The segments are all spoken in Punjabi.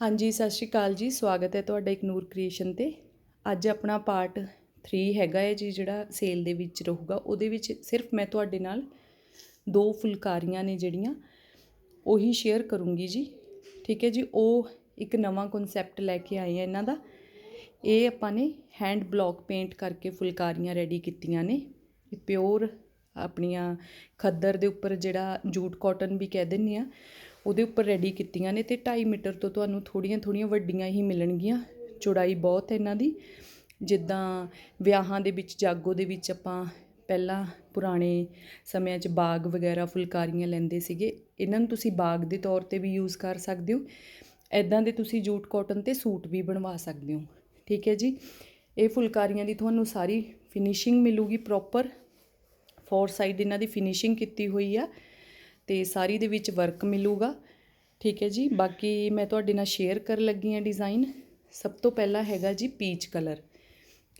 ਹਾਂਜੀ, ਸਤਿ ਸ਼੍ਰੀ ਅਕਾਲ ਜੀ। ਸਵਾਗਤ ਹੈ ਤੁਹਾਡਾ ਇੱਕ ਨੂਰ ਕ੍ਰੀਏਸ਼ਨ ਤੇ। ਅੱਜ ਆਪਣਾ ਪਾਰਟ 3 ਹੈਗਾ ਹੈ ਜੀ, ਜਿਹੜਾ ਸੇਲ ਦੇ ਵਿੱਚ ਰਹੂਗਾ। ਉਹਦੇ ਵਿੱਚ ਸਿਰਫ ਮੈਂ ਤੁਹਾਡੇ ਨਾਲ ਦੋ ਫੁਲਕਾਰੀਆਂ ਨੇ ਜਿਹੜੀਆਂ, ਉਹੀ ਸ਼ੇਅਰ ਕਰੂੰਗੀ ਜੀ। ਠੀਕ ਹੈ ਜੀ, ਉਹ ਇੱਕ ਨਵਾਂ ਕਨਸੈਪਟ ਲੈ ਕੇ ਆਏ ਆ ਇਹਨਾਂ ਦਾ। ਇਹ ਆਪਾਂ ਨੇ ਹੈਂਡ ਬਲੌਕ ਪੇਂਟ ਕਰਕੇ ਫੁਲਕਾਰੀਆਂ ਰੈਡੀ ਕੀਤੀਆਂ ਨੇ। ਇਹ ਪਿਓਰ ਆਪਣੀਆਂ ਖੱਦਰ ਦੇ ਉੱਪਰ ਜਿਹੜਾ ਜੂਟ ਕਾਟਨ ਵੀ ਕਹਿ ਦਿੰਦੇ ਆ ਉਹਦੇ ਉੱਪਰ ਰੈਡੀ ਕੀਤੀਆਂ ਨੇ ਤੇ 2.5 ਮੀਟਰ ਤੋਂ ਤੁਹਾਨੂੰ ਥੋੜੀਆਂ ਥੋੜੀਆਂ ਵੱਡੀਆਂ ਹੀ ਮਿਲਣਗੀਆਂ। ਚੌੜਾਈ ਬਹੁਤ ਹੈ ਇਹਨਾਂ ਦੀ। ਜਿੱਦਾਂ ਵਿਆਹਾਂ ਦੇ ਵਿੱਚ, ਜਾਗੋ ਦੇ ਵਿੱਚ ਆਪਾਂ ਪਹਿਲਾਂ ਪੁਰਾਣੇ ਸਮਿਆਂ 'ਚ ਬਾਗ ਵਗੈਰਾ ਫੁਲਕਾਰੀਆਂ ਲੈਂਦੇ ਸੀਗੇ। ਇਹਨਾਂ ਨੂੰ ਤੁਸੀਂ ਬਾਗ ਦੇ ਤੌਰ ਤੇ ਵੀ ਯੂਜ਼ ਕਰ ਸਕਦੇ ਹੋ। ਐਦਾਂ ਦੇ ਤੁਸੀਂ ਜੂਟ ਕਾਟਨ ਤੇ ਸੂਟ ਵੀ ਬਣਵਾ ਸਕਦੇ ਹੋ। ਠੀਕ ਹੈ ਜੀ? ਇਹ ਫੁਲਕਾਰੀਆਂ ਦੀ ਤੁਹਾਨੂੰ ਸਾਰੀ ਫਿਨਿਸ਼ਿੰਗ ਮਿਲੂਗੀ ਪ੍ਰੋਪਰ ਫੋਰ ਸਾਈਡ ਇਹਨਾਂ ਦੀ ਫਿਨਿਸ਼ਿੰਗ ਕੀਤੀ ਹੋਈ ਆ। ਤੇ ਸਾਰੀ ਦੇ ਵਿੱਚ ਵਰਕ ਮਿਲੂਗਾ। ਠੀਕ ਹੈ ਜੀ? ਬਾਕੀ ਮੈਂ ਤੁਹਾਡੇ ਨਾਲ ਸ਼ੇਅਰ ਕਰਨ ਲੱਗੀ ਹਾਂ ਡਿਜ਼ਾਈਨ ਸਭ ਤੋਂ ਪਹਿਲਾਂ ਹੈਗਾ ਜੀ ਪੀਚ ਕਲਰ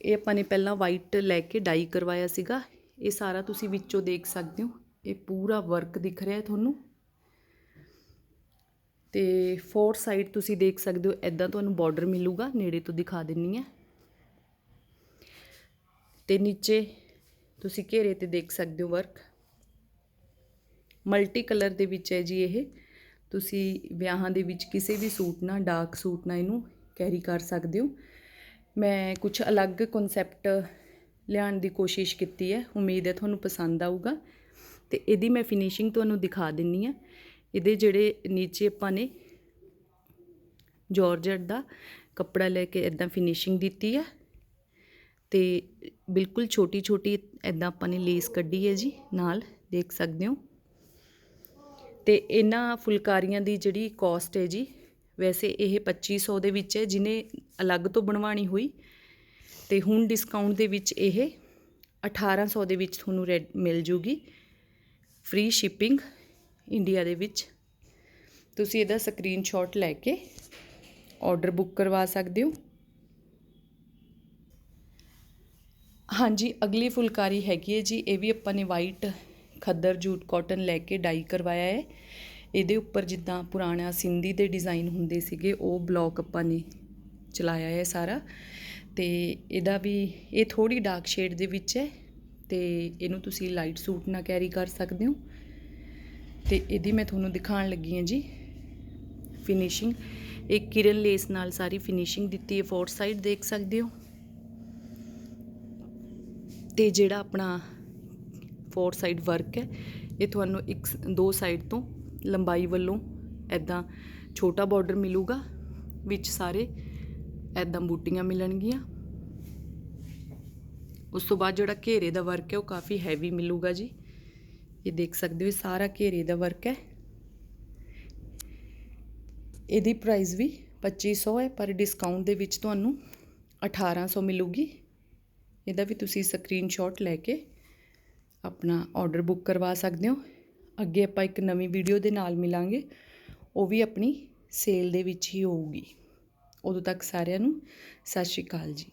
ਇਹ ਆਪਾਂ ਨੇ ਪਹਿਲਾਂ ਵਾਈਟ ਲੈ ਕੇ ਡਾਈ ਕਰਵਾਇਆ ਸੀਗਾ। ਇਹ ਸਾਰਾ ਤੁਸੀਂ ਵਿੱਚੋਂ ਦੇਖ ਸਕਦੇ ਹੋ। ਇਹ ਪੂਰਾ ਵਰਕ ਦਿਖ ਰਿਹਾ ਤੁਹਾਨੂੰ। ਤੇ ਫੋਰ ਸਾਈਡ ਤੁਸੀਂ ਦੇਖ ਸਕਦੇ ਹੋ ਐਦਾਂ ਤੁਹਾਨੂੰ ਬਾਰਡਰ ਮਿਲੂਗਾ। ਨੇੜੇ ਤੋਂ ਦਿਖਾ ਦਿੰਨੀ ਆ ਤੇ ਨੀਚੇ ਤੁਸੀਂ ਘੇਰੇ ਤੇ ਦੇਖ ਸਕਦੇ ਹੋ ਵਰਕ ਮਲਟੀ ਕਲਰ ਦੇ ਵਿੱਚ ਹੈ ਜੀ ਇਹ। ਤੁਸੀਂ ਵਿਆਹਾਂ ਦੇ ਵਿੱਚ ਕਿਸੇ ਵੀ ਸੂਟ ਨਾਲ, ਡਾਰਕ ਸੂਟ ਨਾਲ ਇਹਨੂੰ ਕੈਰੀ ਕਰ ਸਕਦੇ ਹੋ। ਮੈਂ ਕੁਝ ਅਲੱਗ ਕਨਸੈਪਟ ਲਿਆਉਣ ਦੀ ਕੋਸ਼ਿਸ਼ ਕੀਤੀ ਹੈ। ਉਮੀਦ ਹੈ ਤੁਹਾਨੂੰ ਪਸੰਦ ਆਊਗਾ। ਤੇ ਇਹਦੀ ਮੈਂ ਫਿਨਿਸ਼ਿੰਗ ਤੁਹਾਨੂੰ ਦਿਖਾ ਦਿੰਨੀ ਆ ਇਹਦੇ ਜਿਹੜੇ ਨੀਚੇ ਆਪਾਂ ਨੇ ਜਾਰਜਟ ਦਾ ਕੱਪੜਾ ਲੈ ਕੇ ਇਦਾਂ ਫਿਨਿਸ਼ਿੰਗ ਦਿੱਤੀ ਹੈ। ਤੇ ਬਿਲਕੁਲ ਛੋਟੀ ਛੋਟੀ ਇਦਾਂ ਆਪਾਂ ਨੇ ਲੇਸ ਕੱਢੀ ਹੈ ਜੀ ਨਾਲ, ਦੇਖ ਸਕਦੇ ਹੋ। ਅਤੇ ਇਹਨਾਂ ਫੁਲਕਾਰੀਆਂ ਦੀ ਜਿਹੜੀ ਕੋਸਟ ਹੈ ਜੀ, ਵੈਸੇ ਇਹ 2500 ਦੇ ਵਿੱਚ ਹੈ, ਜਿਹਨੇ ਅਲੱਗ ਤੋਂ ਬਣਵਾਣੀ ਹੋਈ। ਤੇ ਹੁਣ ਡਿਸਕਾਊਂਟ ਦੇ ਵਿੱਚ ਇਹ 1800 ਦੇ ਵਿੱਚ ਤੁਹਾਨੂੰ ਮਿਲ ਜੂਗੀ। ਫ੍ਰੀ ਸ਼ਿਪਿੰਗ ਇੰਡੀਆ ਦੇ ਵਿੱਚ। ਤੁਸੀਂ ਇਹਦਾ ਸਕਰੀਨਸ਼ਾਟ ਲੈ ਕੇ ਆਰਡਰ ਬੁੱਕ ਕਰਵਾ ਸਕਦੇ ਹੋ। ਹਾਂਜੀ, ਅਗਲੀ ਫੁਲਕਾਰੀ ਹੈਗੀ ਹੈ ਜੀ, ਇਹ ਵੀ ਆਪਾਂ ਨੇ ਵਾਈਟ ਖੱਦਰ ਜੂਟ ਕਾਟਨ ਲੈ ਕੇ ਡਾਈ ਕਰਵਾਇਆ ਹੈ। ਇਹਦੇ ਉੱਪਰ ਜਿੱਦਾਂ ਪੁਰਾਣਾ ਸਿੰਧੀ ਦੇ ਡਿਜ਼ਾਈਨ ਹੁੰਦੇ ਸੀਗੇ, ਉਹ ਬਲੌਕ ਆਪਾਂ ਨੇ ਚਲਾਇਆ ਹੈ ਸਾਰਾ। ਤੇ ਇਹਦਾ ਵੀ, ਇਹ ਥੋੜੀ ਡਾਰਕ ਸ਼ੇਡ ਦੇ ਵਿੱਚ ਹੈ ਤੇ ਇਹਨੂੰ ਤੁਸੀਂ ਲਾਈਟ ਸੂਟ ਨਾਲ ਕੈਰੀ ਕਰ ਸਕਦੇ ਹੋ। ਤੇ ਇਹਦੀ ਮੈਂ ਤੁਹਾਨੂੰ ਦਿਖਾਉਣ ਲੱਗੀ ਹਾਂ ਜੀ ਫਿਨਿਸ਼ਿੰਗ। ਇੱਕ ਕਿਰਨ ਲੇਸ ਨਾਲ ਸਾਰੀ ਫਿਨਿਸ਼ਿੰਗ ਦਿੱਤੀ ਹੈ, ਫੋਰ ਸਾਈਡ ਦੇਖ ਸਕਦੇ ਹੋ। ਤੇ ਜਿਹੜਾ ਆਪਣਾ ਫੋਰ ਸਾਈਡ ਵਰਕ ਹੈ। ਇਹ ਤੁਹਾਨੂੰ ਇੱਕ ਦੋ ਸਾਈਡ ਤੋਂ ਲੰਬਾਈ ਵੱਲੋਂ ਐਦਾਂ ਛੋਟਾ ਬਾਰਡਰ ਮਿਲੂਗਾ, ਵਿੱਚ ਸਾਰੇ ਐਦਾਂ ਬੂਟੀਆਂ ਮਿਲਣਗੀਆਂ। ਉਸ ਤੋਂ ਬਾਅਦ ਜਿਹੜਾ ਘੇਰੇ ਦਾ ਵਰਕ ਹੈ, ਉਹ ਕਾਫੀ ਹੈਵੀ ਮਿਲੂਗਾ ਜੀ। ਇਹ ਦੇਖ ਸਕਦੇ ਹੋ ਸਾਰਾ ਘੇਰੇ ਦਾ ਵਰਕ ਹੈ। ਇਹਦੀ ਪ੍ਰਾਈਸ ਵੀ 2500 ਹੈ, ਪਰ ਡਿਸਕਾਊਂਟ ਦੇ ਵਿੱਚ ਤੁਹਾਨੂੰ 1800 ਮਿਲੂਗੀ। ਇਹਦਾ ਵੀ ਤੁਸੀਂ ਸਕਰੀਨਸ਼ਾਟ ਲੈ ਕੇ ਆਪਣਾ ਆਰਡਰ ਬੁੱਕ ਕਰਵਾ ਸਕਦੇ ਹੋ। ਅੱਗੇ ਆਪਾਂ ਇੱਕ ਨਵੀਂ ਵੀਡੀਓ ਦੇ ਨਾਲ ਮਿਲਾਂਗੇ। ਉਹ ਵੀ ਆਪਣੀ ਸੇਲ ਦੇ ਵਿੱਚ ਹੀ ਹੋਊਗੀ। ਉਦੋਂ ਤੱਕ ਸਾਰਿਆਂ ਨੂੰ ਸਤਿ ਸ਼੍ਰੀ ਅਕਾਲ ਜੀ।